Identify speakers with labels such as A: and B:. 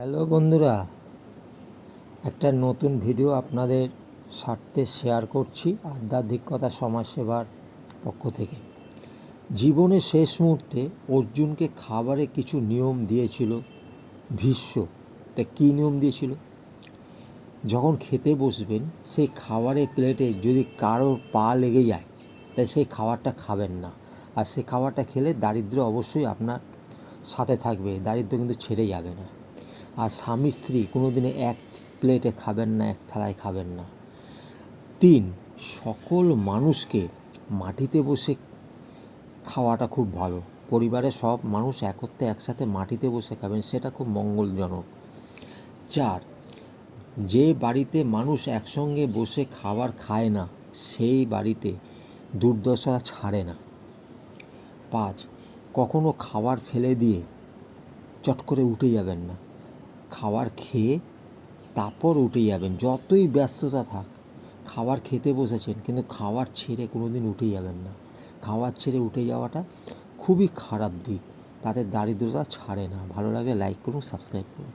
A: Hello বন্ধুরা, একটা নতুন ভিডিও আপনাদের স্বার্থে শেয়ার করছি আধ্যাত্মিকতা সমাজসেবার পক্ষ থেকে। জীবনের শেষ মুহূর্তে অর্জুনকে খাবারে কিছু নিয়ম দিয়েছিল ভীষ্ম। তা কী নিয়ম দিয়েছিল? যখন খেতে বসবেন, সেই খাবারের প্লেটে যদি কারোর পা লেগে যায়, তাই সেই খাবারটা খাবেন না। আর সেই খাবারটা খেলে দারিদ্র অবশ্যই আপনার সাথে থাকবে দারিদ্র কিন্তু ছেড়ে যাবে না। আর স্বামী স্ত্রী কোনো দিনে এক প্লেটে খাবেন না, এক থালায় খাবেন না। তিন, সকল মানুষকে মাটিতে বসে খাওয়াটা খুব ভালো। পরিবারের সব মানুষ একত্রে একসাথে মাটিতে বসে খাবেন, সেটা খুব মঙ্গলজনক। চার, যে বাড়িতে মানুষ একসঙ্গে বসে খাবার খায় না, সেই বাড়িতে দুর্দশা ছাড়ে না। পাঁচ, কখনো খাবার ফেলে দিয়ে চট করে উঠে যাবেন না। খাবার খেয়ে তারপর উঠে যাবেন। যতই ব্যস্ততা থাক, খাবার খেতে বসেছেন, কিন্তু খাবার ছেড়ে কোনো দিন উঠে যাবেন না। খাবার ছেড়ে উঠে যাওয়াটা খুবই খারাপ দিক। তাদের দারিদ্রতা ছাড়ে না। ভালো লাগে লাইক করুন সাবস্ক্রাইব করুন।